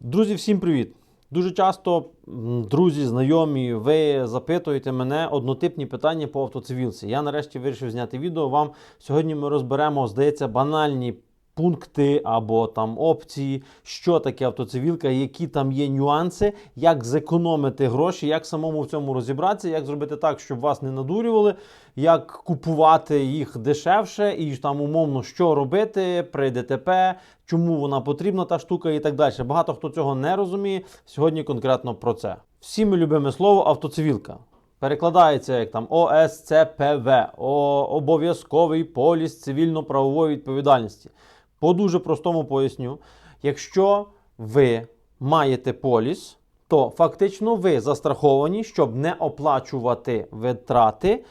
Друзі, всім привіт! Дуже часто друзі, знайомі, ви запитуєте мене однотипні питання по автоцивілці. Я нарешті вирішив зняти відео. Вам сьогодні ми розберемо, здається, банальні пункти або там опції, що таке автоцивілка, які там є нюанси, як зекономити гроші, як самому в цьому розібратися, як зробити так, щоб вас не надурювали, як купувати їх дешевше і там умовно що робити при ДТП, чому вона потрібна, та штука і так далі. Багато хто цього не розуміє. Сьогодні конкретно про це. Всі ми любимо слово автоцивілка. Перекладається як там ОСЦПВ, обов'язковий поліс цивільно-правової відповідальності. По дуже простому поясню, якщо ви маєте поліс, то фактично ви застраховані, щоб не оплачувати витрати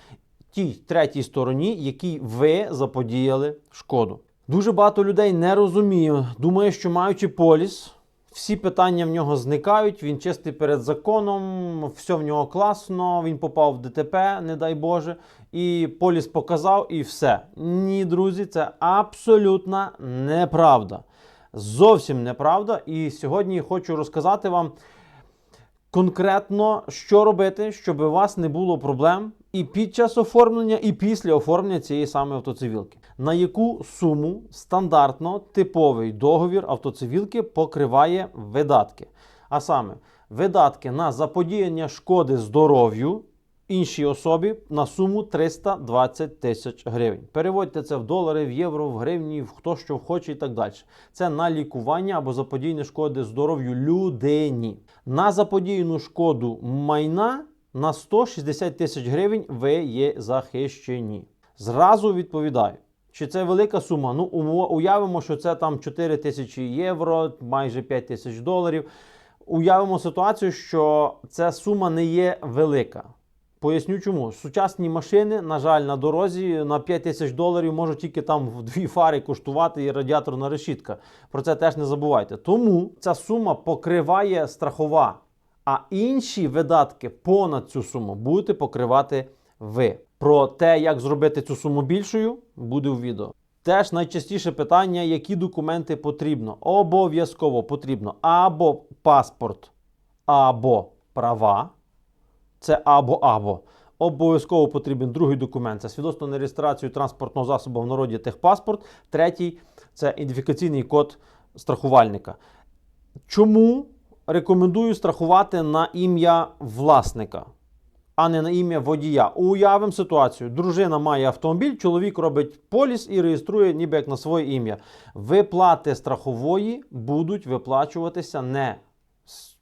тій третій стороні, якій ви заподіяли шкоду. Дуже багато людей не розуміє, думає, що маючи поліс, всі питання в нього зникають, він чистий перед законом, все в нього класно, він попав в ДТП, не дай Боже, і поліс показав, і все. Ні, друзі, це абсолютна неправда. Зовсім неправда. І сьогодні хочу розказати вам конкретно, що робити, щоб у вас не було проблем і під час оформлення, і після оформлення цієї самої автоцивілки. На яку суму стандартно типовий договір автоцивілки покриває видатки? А саме, видатки на заподіяння шкоди здоров'ю іншій особі на суму 320 тисяч гривень. Переводьте це в долари, в євро, в гривні, в хто що хоче і так далі. Це на лікування або заподіяння шкоди здоров'ю людині. На заподіяну шкоду майна на 160 тисяч гривень ви є захищені. Зразу відповідаю. Чи це велика сума? Ну, уявимо, що це там 4 тисячі євро, майже 5 тисяч доларів. Уявимо ситуацію, що ця сума не є велика. Поясню чому. Сучасні машини, на жаль, на дорозі на 5 тисяч доларів можуть тільки там в дві фари коштувати і радіаторна решітка. Про це теж не забувайте. Тому ця сума покриває страхова, а інші видатки понад цю суму будете покривати ви. Про те, як зробити цю суму більшою, буде в відео. Теж найчастіше питання, які документи потрібно. Обов'язково потрібно або паспорт, або права. Це або або. Обов'язково потрібен другий документ. Це свідоцтво на реєстрацію транспортного засобу в народі техпаспорт. Третій це ідентифікаційний код страхувальника. Чому рекомендую страхувати на ім'я власника, а не на ім'я водія? Уявимо ситуацію. Дружина має автомобіль, чоловік робить поліс і реєструє ніби як на своє ім'я. Виплати страхової будуть виплачуватися не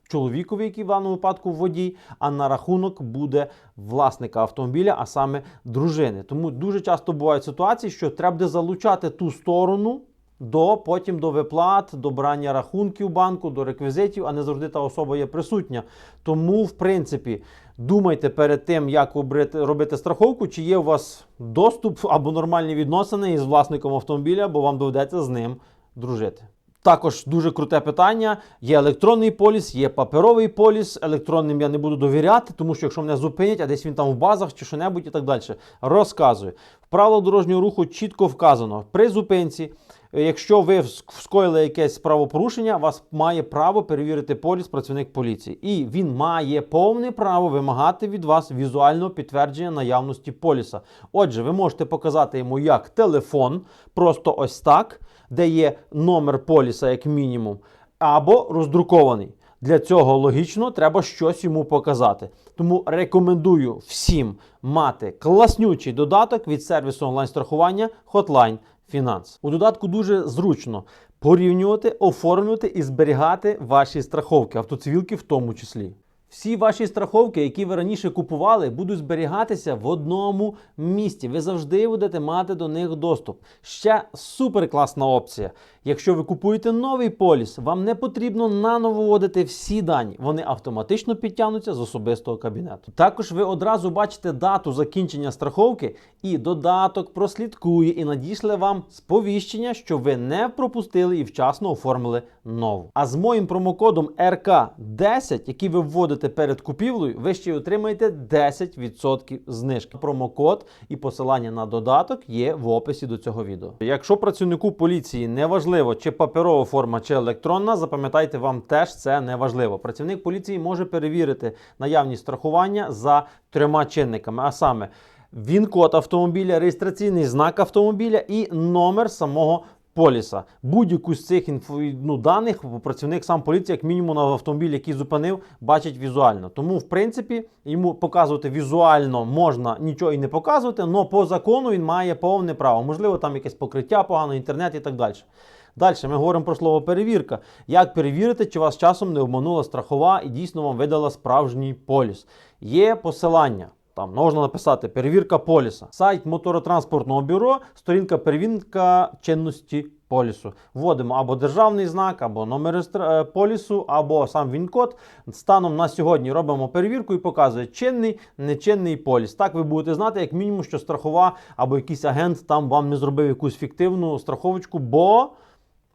чоловікові, який в даному випадку водій, а на рахунок буде власника автомобіля, а саме дружини. Тому дуже часто бувають ситуації, що треба буде залучати ту сторону до потім до виплат, до брання рахунків банку, до реквізитів, а не завжди та особа є присутня. Тому, в принципі, думайте перед тим, як робити страховку, чи є у вас доступ або нормальні відносини із власником автомобіля, бо вам доведеться з ним дружити. Також дуже круте питання. Є електронний поліс, є паперовий поліс. Електронним я не буду довіряти, тому що якщо мене зупинять, а десь він там в базах чи що-небудь і так далі. Розказую. В правилах дорожнього руху чітко вказано: при зупинці, якщо ви вс- скоїли якесь правопорушення, вас має право перевірити поліс працівник поліції. І він має повне право вимагати від вас візуального підтвердження наявності поліса. Отже, ви можете показати йому як телефон, просто ось так, де є номер поліса як мінімум, або роздрукований. Для цього логічно треба щось йому показати. Тому рекомендую всім мати класнючий додаток від сервісу онлайн-страхування Hotline Finance. У додатку дуже зручно порівнювати, оформлювати і зберігати ваші страховки, автоцивілки в тому числі. Всі ваші страховки, які ви раніше купували, будуть зберігатися в одному місці. Ви завжди будете мати до них доступ. Ще супер класна опція. Якщо ви купуєте новий поліс, вам не потрібно наново вводити всі дані. Вони автоматично підтягнуться з особистого кабінету. Також ви одразу бачите дату закінчення страховки, і додаток прослідкує і надішле вам сповіщення, що ви не пропустили і вчасно оформили нову. А з моїм промокодом RK10, який ви вводите заплатите перед купівлею, ви ще й отримаєте 10% знижки. Промокод і посилання на додаток є в описі до цього відео. Якщо працівнику поліції не важливо, чи паперова форма, чи електронна, запам'ятайте, вам теж це не важливо. Працівник поліції може перевірити наявність страхування за трьома чинниками, а саме він-код автомобіля, реєстраційний знак автомобіля і номер самого поліса. Будь-яку з цих інфо, ну, даних працівник сам поліції, як мінімум на автомобіль, який зупинив, бачить візуально. Тому, в принципі, йому показувати візуально можна нічого і не показувати, але по закону він має повне право. Можливо, там якесь покриття погано, інтернет і так далі. Далі ми говоримо про слово перевірка. Як перевірити, чи вас часом не обманула страхова і дійсно вам видала справжній поліс? Є посилання. Там можна написати перевірка поліса, сайт моторотранспортного бюро, сторінка перевірка чинності полісу. Вводимо або державний знак, або номер е, полісу, або сам він-код. Станом на сьогодні робимо перевірку і показує чинний, нечинний поліс. Так ви будете знати, як мінімум, що страхова або якийсь агент там вам не зробив якусь фіктивну страховочку, бо.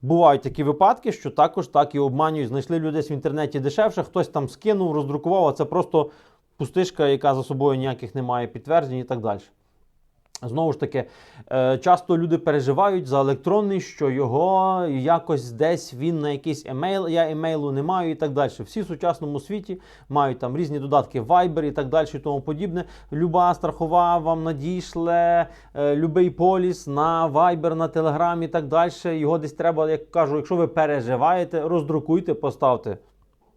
Бувають такі випадки, що також так і обманюють. Знайшли людей в інтернеті дешевше, хтось там скинув, роздрукував, а це просто пустишка, яка за собою ніяких не має підтверджень і так далі. Знову ж таки, е, часто люди переживають за електронний, що його якось десь він на якийсь емейл, я емейлу не маю і так далі. Всі в сучасному світі мають там різні додатки Viber і так далі, і тому подібне. Люба страхова вам надійшле е, любий поліс на Viber, на Telegram і так далі. Його десь треба, як кажу, якщо ви переживаєте, роздрукуйте, поставте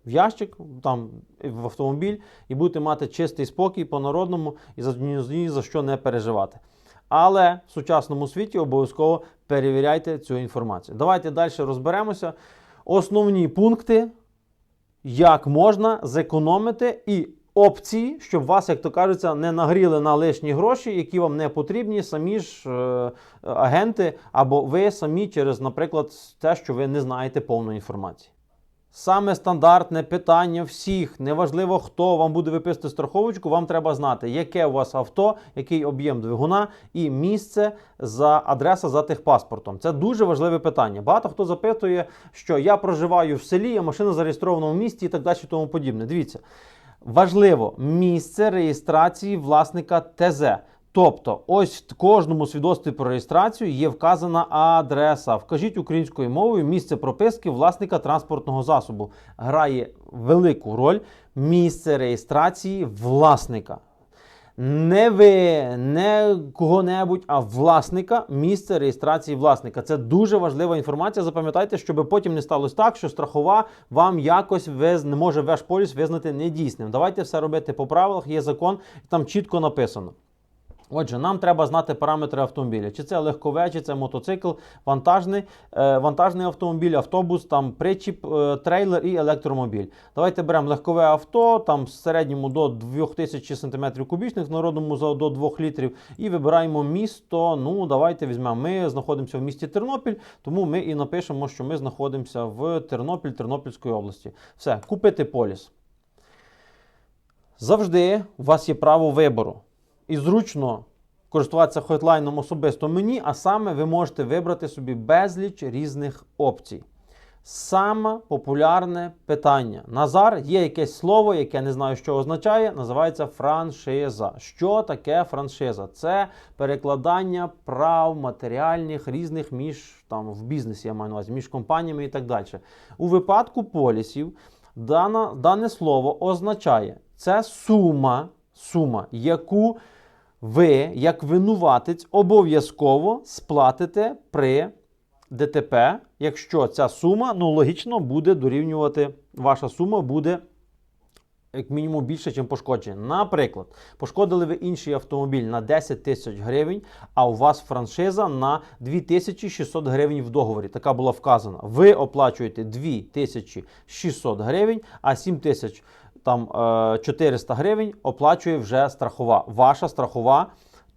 в ящик, там в автомобіль, і будете мати чистий спокій по-народному і за, ні, за що не переживати. Але в сучасному світі обов'язково перевіряйте цю інформацію. Давайте далі розберемося. Основні пункти, як можна зекономити і опції, щоб вас, як то кажеться, не нагріли на лишні гроші, які вам не потрібні, самі ж е, агенти, або ви самі через, наприклад, те, що ви не знаєте повної інформації. Саме стандартне питання всіх, неважливо, хто вам буде виписувати страховочку, вам треба знати, яке у вас авто, який об'єм двигуна і місце за адреса за техпаспортом. Це дуже важливе питання. Багато хто запитує, що я проживаю в селі, а машина зареєстрована в місті і так далі, тому подібне. Дивіться, важливо місце реєстрації власника ТЗ. Тобто, ось в кожному свідоцтві про реєстрацію є вказана адреса. Вкажіть українською мовою місце прописки власника транспортного засобу. Грає велику роль місце реєстрації власника. Не ви, не кого-небудь, а власника, місце реєстрації власника. Це дуже важлива інформація. Запам'ятайте, щоб потім не сталося так, що страхова вам якось виз... не може ваш поліс визнати недійсним. Давайте все робити по правилах. Є закон, там чітко написано. Отже, нам треба знати параметри автомобіля. Чи це легкове, чи це мотоцикл, вантажний, е, вантажний автомобіль, автобус, там причіп, е, трейлер і електромобіль. Давайте беремо легкове авто, там в середньому до 2000 см кубічних, в народному до 2 літрів. І вибираємо місто. Ну, давайте візьмемо. Ми знаходимося в місті Тернопіль, тому ми і напишемо, що ми знаходимося в Тернопіль, Тернопільської області. Все, купити поліс. Завжди у вас є право вибору. І зручно користуватися хотлайном особисто мені, а саме ви можете вибрати собі безліч різних опцій. Саме популярне питання. Назар є якесь слово, яке не знаю, що означає, називається франшиза. Що таке франшиза? Це перекладання прав матеріальних різних між там в бізнесі, я маю на увазі, між компаніями і так далі. У випадку полісів дана, дане слово означає це сума, сума, яку ви, як винуватець, обов'язково сплатите при ДТП, якщо ця сума, ну логічно, буде дорівнювати, ваша сума буде як мінімум більше, ніж пошкодження. Наприклад, пошкодили ви інший автомобіль на 10 тисяч гривень, а у вас франшиза на 2600 гривень в договорі. Така була вказана. Ви оплачуєте 2600 гривень, а 7000 там е, 400 гривень оплачує вже страхова. Ваша страхова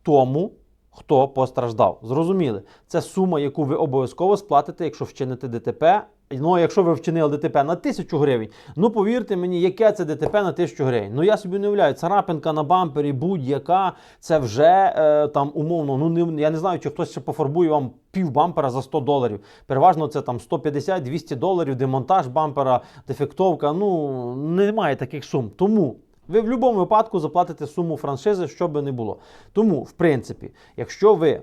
тому, хто постраждав. Зрозуміли, це сума, яку ви обов'язково сплатите, якщо вчините ДТП. Ну, якщо ви вчинили ДТП на тисячу гривень, ну повірте мені, яке це ДТП на тисячу гривень. Ну я собі не уявляю, царапинка на бампері, будь-яка, це вже е, там умовно. Ну не я не знаю, чи хтось ще пофарбує вам пів бампера за 100 доларів. Переважно це там 150-200 доларів, демонтаж бампера, дефектовка. Ну немає таких сум. Тому. Ви в будь-якому випадку заплатите суму франшизи, що би не було. Тому, в принципі, якщо ви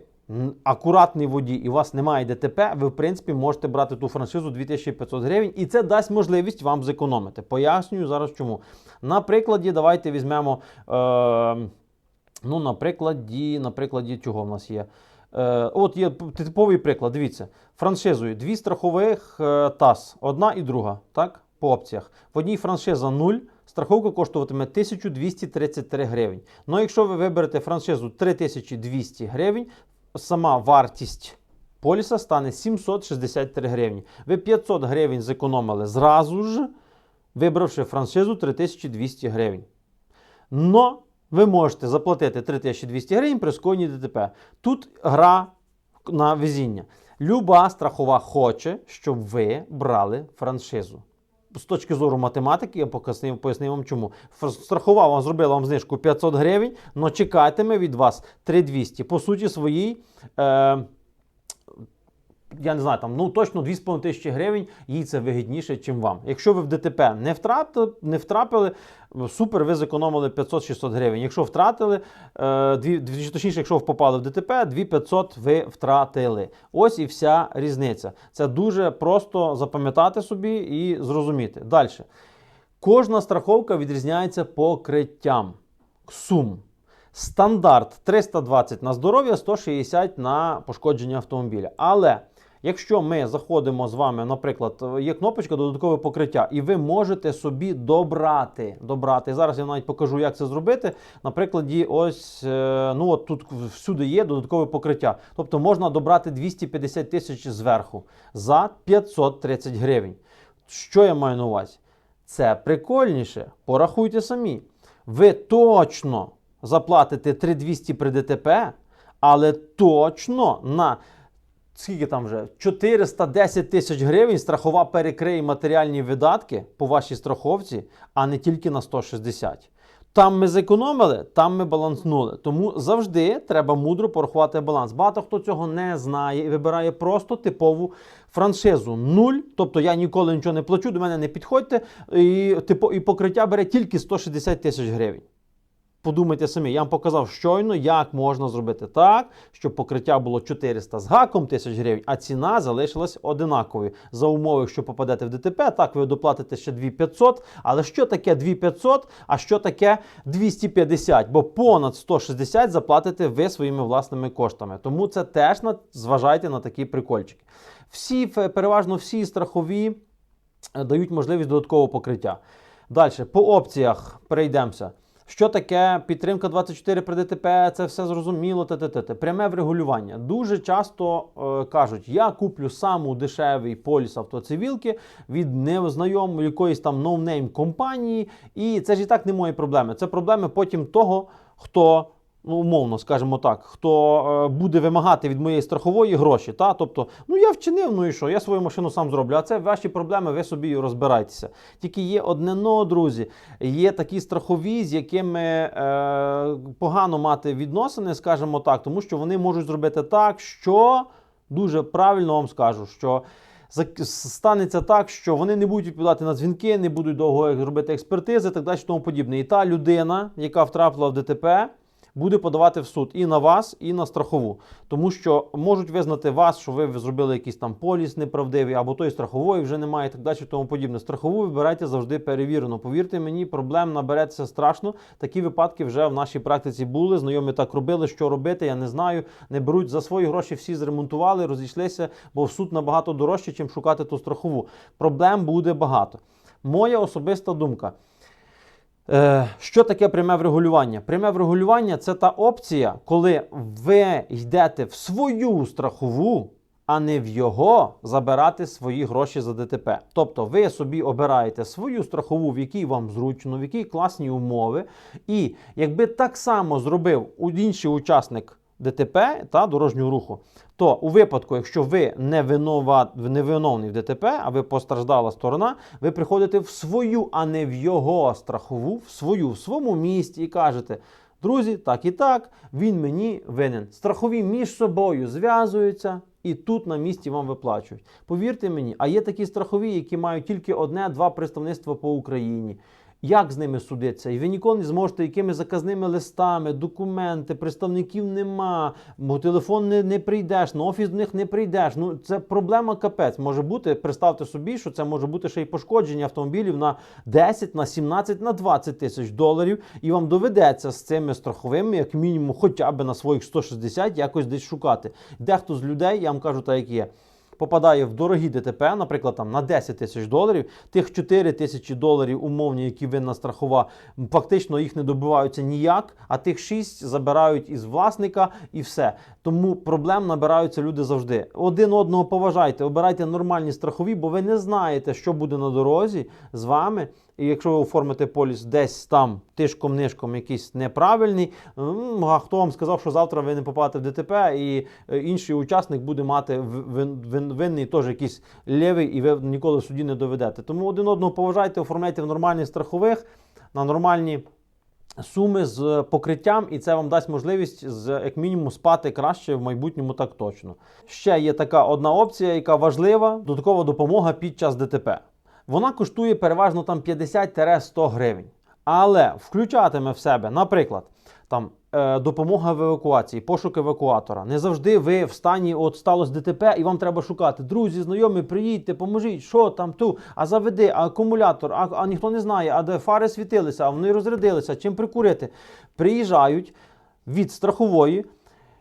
акуратний водій і у вас немає ДТП, ви в принципі можете брати ту франшизу 2500 гривень, і це дасть можливість вам зекономити. Пояснюю зараз чому. На прикладі, давайте візьмемо. Е, ну, на прикладі, на прикладі чого в нас є. Е, от є типовий приклад. Дивіться, франшизою дві страхових е, ТАС, одна і друга, так? По опціях. В одній франшиза 0, страховка коштуватиме 1233 гривень. Ну, якщо ви виберете франшизу 3200 гривень, сама вартість поліса стане 763 гривні. Ви 500 гривень зекономили зразу ж, вибравши франшизу 3200 гривень. Но ви можете заплатити 3200 гривень при скоєнні ДТП. Тут гра на везіння. Люба страхова хоче, щоб ви брали франшизу. З точки зору математики, я пояснив, пояснив вам чому. Страхував вам зробила вам знижку 500 гривень, але чекатиме від вас 3200. По суті своїй. Е, я не знаю, там ну точно 2,5 тисячі гривень, їй це вигідніше, чим вам. Якщо ви в ДТП не втратили, не втрапили, супер, ви зекономили 500-600 гривень. Якщо втратили, е, дві, точніше, якщо ви попали в ДТП, 2500 ви втратили. Ось і вся різниця. Це дуже просто запам'ятати собі і зрозуміти. Далі. Кожна страховка відрізняється покриттям сум. Стандарт 320 на здоров'я, 160 на пошкодження автомобіля. Але якщо ми заходимо з вами, наприклад, є кнопочка додаткове покриття, і ви можете собі добрати. добрати. Зараз я навіть покажу, як це зробити. На прикладі, ось е, ну от тут всюди є додаткове покриття. Тобто можна добрати 250 тисяч зверху за 530 гривень. Що я маю на увазі? Це прикольніше. Порахуйте самі. Ви точно заплатите 3200 при ДТП, але точно на скільки там вже 410 тисяч гривень страхова перекриє матеріальні видатки по вашій страховці, а не тільки на 160. Там ми зекономили, там ми баланснули. Тому завжди треба мудро порахувати баланс. Багато хто цього не знає і вибирає просто типову франшизу. Нуль. Тобто я ніколи нічого не плачу, до мене не підходьте. І, типу, і покриття бере тільки 160 тисяч гривень. Подумайте самі, я вам показав щойно, як можна зробити так, щоб покриття було 400 з гаком тисяч гривень, а ціна залишилась одинаковою. За умови, якщо попадете в ДТП, так ви доплатите ще 2500. Але що таке 2500, а що таке 250? Бо понад 160 заплатите ви своїми власними коштами. Тому це теж зважайте на такі прикольчики. Всі, переважно всі страхові е, дають можливість додаткового покриття. Далі, по опціях перейдемося. Що таке підтримка 24 при ДТП? Це все зрозуміло. т-т-т-т. Пряме врегулювання. Дуже часто е, кажуть, я куплю саму дешевий поліс автоцивілки від незнайомої якоїсь там ноунейм компанії, і це ж і так не мої проблеми. Це проблеми потім того, хто. Ну, умовно, скажімо так, хто е, буде вимагати від моєї страхової гроші. Та? Тобто, ну я вчинив, ну і що, я свою машину сам зроблю, а це ваші проблеми, ви собі розбирайтеся. Тільки є одне но, друзі, є такі страхові, з якими е, погано мати відносини, скажімо так, тому що вони можуть зробити так, що дуже правильно вам скажу, що. Станеться так, що вони не будуть відповідати на дзвінки, не будуть довго робити експертизи, так далі, тому подібне. І та людина, яка втрапила в ДТП, буде подавати в суд і на вас, і на страхову. Тому що можуть визнати вас, що ви зробили якийсь там поліс неправдивий, або той страхової вже немає, і так далі, тому подібне. Страхову вибирайте завжди перевірено. Повірте мені, проблем набереться страшно. Такі випадки вже в нашій практиці були. Знайомі так робили, що робити, я не знаю. Не беруть за свої гроші, всі зремонтували, розійшлися, бо в суд набагато дорожче, чим шукати ту страхову. Проблем буде багато. Моя особиста думка. Е, що таке пряме врегулювання? Пряме врегулювання це та опція, коли ви йдете в свою страхову, а не в його забирати свої гроші за ДТП. Тобто ви собі обираєте свою страхову, в якій вам зручно, в якій класні умови. І якби так само зробив інший учасник ДТП та дорожнього руху. То у випадку, якщо ви не винуват, не виновний в ДТП, а ви постраждала сторона, ви приходите в свою, а не в його страхову, в свою, в своєму місті і кажете. Друзі, так і так, він мені винен. Страхові між собою зв'язуються і тут на місці вам виплачують. Повірте мені, а є такі страхові, які мають тільки одне-два представництва по Україні. Як з ними судитися? І ви ніколи не зможете якими заказними листами, документи, представників нема, бо телефон не, не прийдеш, на офіс до них не прийдеш. Ну це проблема капець. Може бути, представте собі, що це може бути ще й пошкодження автомобілів на 10, на 17, на 20 тисяч доларів, і вам доведеться з цими страховими, як мінімум, хоча б на своїх 160 якось десь шукати. Дехто з людей, я вам кажу, так як є попадає в дорогі ДТП, наприклад, там на 10 тисяч доларів, тих 4 тисячі доларів умовні, які винна страхова, фактично їх не добиваються ніяк, а тих 6 забирають із власника і все. Тому проблем набираються люди завжди. Один одного поважайте, обирайте нормальні страхові, бо ви не знаєте, що буде на дорозі з вами. І якщо ви оформите поліс десь там тишком-нишком якийсь неправильний, а хто вам сказав, що завтра ви не попадете в ДТП, і е, інший учасник буде мати винний теж якийсь лівий, і ви ніколи в суді не доведете. Тому один одного поважайте, оформляйте в нормальних страхових, на нормальні. Суми з покриттям, і це вам дасть можливість з як мінімум спати краще в майбутньому, так точно. Ще є така одна опція, яка важлива: додаткова допомога під час ДТП. Вона коштує переважно там 50-100 гривень. Але включатиме в себе, наприклад, там е, допомога в евакуації, пошук евакуатора. Не завжди ви в стані от сталося ДТП, і вам треба шукати. Друзі, знайомі, приїдьте, поможіть, що там ту, а заведи, а акумулятор, а, а ніхто не знає, а де фари світилися, а вони розрядилися, чим прикурити. Приїжджають від страхової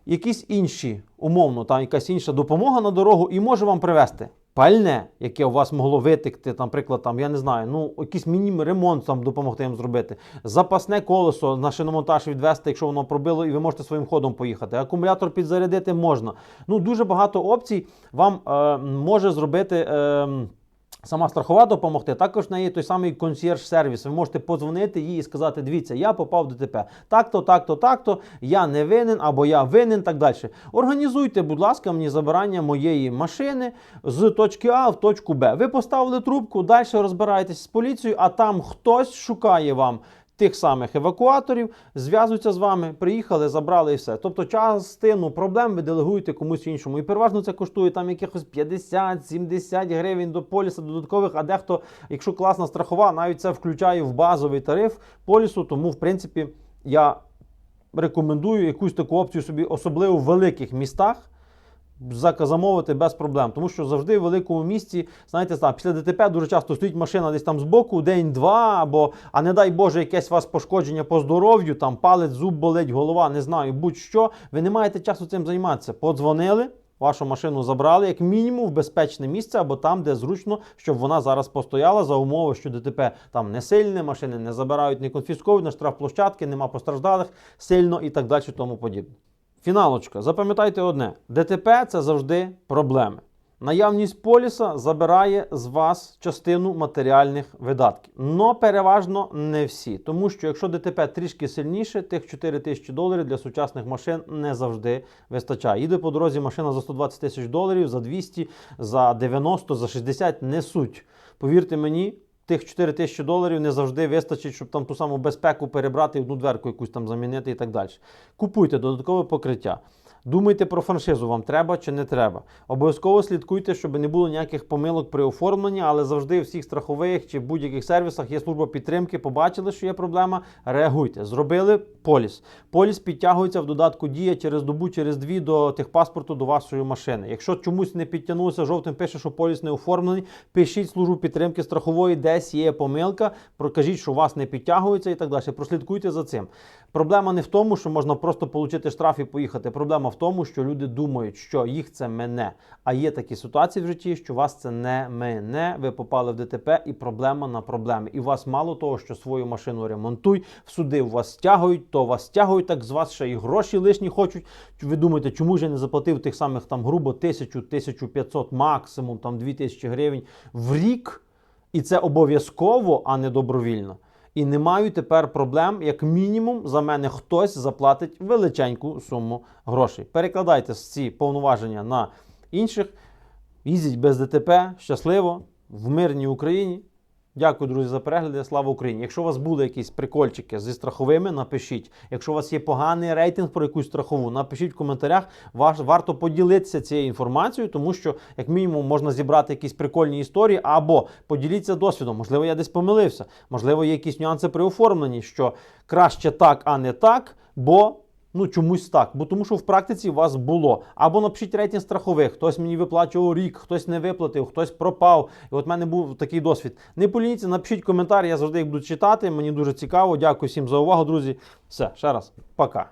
якісь інші, умовно, там якась інша допомога на дорогу і може вам привезти. Пальне, яке у вас могло витекти, наприклад, там, я не знаю, ну, якийсь мінімум ремонт там допомогти їм зробити. Запасне колесо на шиномонтаж відвести, якщо воно пробило, і ви можете своїм ходом поїхати. Акумулятор підзарядити можна. Ну, дуже багато опцій вам е, може зробити. Е, Сама страхова допомогти, також в неї той самий консьєрж-сервіс. Ви можете подзвонити їй і сказати: дивіться, я попав в ДТП. Так-то, так-то, так-то, я не винен або я винен, так далі. Організуйте, будь ласка, мені забирання моєї машини з точки А в точку Б. Ви поставили трубку, далі розбираєтесь з поліцією, а там хтось шукає вам. Тих самих евакуаторів зв'язуються з вами, приїхали, забрали і все. Тобто частину проблем ви делегуєте комусь іншому. І переважно це коштує там якихось 50-70 гривень до поліса додаткових, а дехто, якщо класна страхова, навіть це включає в базовий тариф полісу. Тому, в принципі, я рекомендую якусь таку опцію собі, особливо в великих містах. Замовити без проблем, тому що завжди в великому місті, знаєте, там, після ДТП дуже часто стоїть машина десь там збоку, день-два, або, а не дай Боже, якесь у вас пошкодження по здоров'ю, там палець, зуб болить, голова, не знаю, будь-що. Ви не маєте часу цим займатися. Подзвонили, вашу машину забрали, як мінімум, в безпечне місце або там, де зручно, щоб вона зараз постояла за умови, що ДТП там не сильне, машини не забирають, не конфісковують на штрафплощадки, нема постраждалих сильно і так далі, тому подібне. Фіналочка, запам'ятайте одне: ДТП це завжди проблеми. Наявність поліса забирає з вас частину матеріальних видатків. Но переважно не всі. Тому що якщо ДТП трішки сильніше, тих 4 тисячі доларів для сучасних машин не завжди вистачає. Їде по дорозі машина за 120 тисяч доларів, за 200, за 90, за 60 не суть. Повірте мені, тих 4 тисячі доларів не завжди вистачить, щоб там ту саму безпеку перебрати одну дверку якусь там замінити і так далі. Купуйте додаткове покриття. Думайте про франшизу, вам треба чи не треба. Обов'язково слідкуйте, щоб не було ніяких помилок при оформленні, але завжди в всіх страхових чи будь-яких сервісах є служба підтримки. Побачили, що є проблема. Реагуйте. Зробили поліс. Поліс підтягується в додатку Дія через добу, через дві до техпаспорту до вашої машини. Якщо чомусь не підтягнувся, жовтим пише, що поліс не оформлений, пишіть службу підтримки страхової, десь є помилка. Прокажіть, що у вас не підтягується і так далі. Прослідкуйте за цим. Проблема не в тому, що можна просто отримати штраф і поїхати. Проблема в тому, що люди думають, що їх це мене. А є такі ситуації в житті, що вас це не мене. Ви попали в ДТП і проблема на проблемі. І у вас мало того, що свою машину ремонтуй, в суди вас стягують, то вас стягують, так з вас ще і гроші лишні хочуть. Ви думаєте, чому ж я не заплатив тих самих там грубо тисячу, 1500 максимум, там 2000 гривень в рік? І це обов'язково, а не добровільно. І не маю тепер проблем, як мінімум, за мене хтось заплатить величеньку суму грошей. Перекладайте ці повноваження на інших. Їздіть без ДТП, щасливо, в мирній Україні. Дякую, друзі, за перегляди. Слава Україні! Якщо у вас були якісь прикольчики зі страховими, напишіть. Якщо у вас є поганий рейтинг про якусь страхову, напишіть в коментарях. Ваш, варто поділитися цією інформацією, тому що, як мінімум, можна зібрати якісь прикольні історії, або поділіться досвідом. Можливо, я десь помилився. Можливо, є якісь нюанси при оформленні, що краще так, а не так, бо. Ну, чомусь так, бо тому що в практиці у вас було. Або напишіть рейтинг страхових, хтось мені виплачував рік, хтось не виплатив, хтось пропав. І от в мене був такий досвід. Не політься, напишіть коментар, я завжди їх буду читати. Мені дуже цікаво. Дякую всім за увагу, друзі. Все, ще раз, пока.